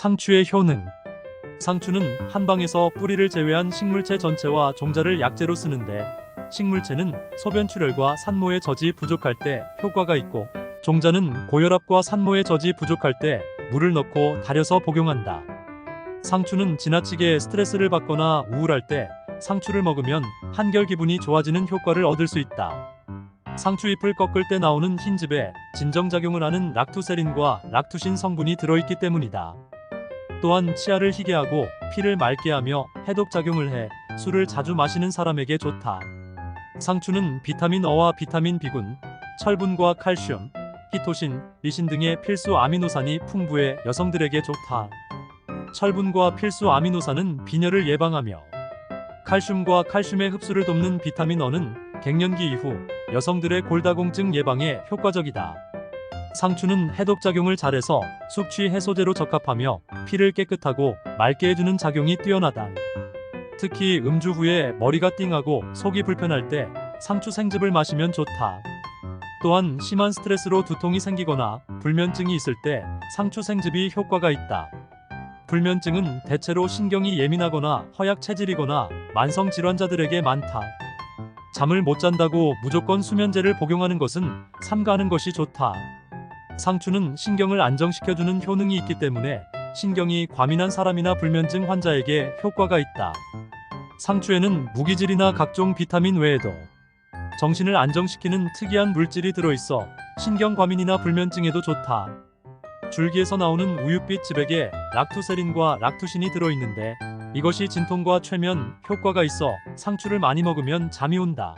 상추의 효능 상추는 한방에서 뿌리를 제외한 식물체 전체와 종자를 약재로 쓰는데 식물체는 소변 출혈과 산모의 젖이 부족할 때 효과가 있고 종자는 고혈압과 산모의 젖이 부족할 때 물을 넣고 달여서 복용한다. 상추는 지나치게 스트레스를 받거나 우울할 때 상추를 먹으면 한결 기분이 좋아지는 효과를 얻을 수 있다. 상추 잎을 꺾을 때 나오는 흰즙에 진정작용을 하는 락투세린과 락투신 성분이 들어있기 때문이다. 또한 치아를 희게 하고 피를 맑게 하며 해독작용을 해 술을 자주 마시는 사람에게 좋다. 상추는 비타민 어와 비타민 B군, 철분과 칼슘, 히토신, 리신 등의 필수 아미노산이 풍부해 여성들에게 좋다. 철분과 필수 아미노산은 빈혈을 예방하며 칼슘과 칼슘의 흡수를 돕는 비타민 어는 갱년기 이후 여성들의 골다공증 예방에 효과적이다. 상추는 해독작용을 잘해서 숙취 해소제로 적합하며 피를 깨끗하고 맑게 해주는 작용이 뛰어나다. 특히 음주 후에 머리가 띵하고 속이 불편할 때 상추 생즙을 마시면 좋다. 또한 심한 스트레스로 두통이 생기거나 불면증이 있을 때 상추 생즙이 효과가 있다. 불면증은 대체로 신경이 예민하거나 허약 체질이거나 만성 질환자들에게 많다. 잠을 못 잔다고 무조건 수면제를 복용하는 것은 삼가하는 것이 좋다. 상추는 신경을 안정시켜주는 효능이 있기 때문에 신경이 과민한 사람이나 불면증 환자에게 효과가 있다. 상추에는 무기질이나 각종 비타민 외에도 정신을 안정시키는 특이한 물질이 들어있어 신경 과민이나 불면증에도 좋다. 줄기에서 나오는 우윳빛 즙액에 락투세린과 락투신이 들어있는데 이것이 진통과 최면 효과가 있어 상추를 많이 먹으면 잠이 온다.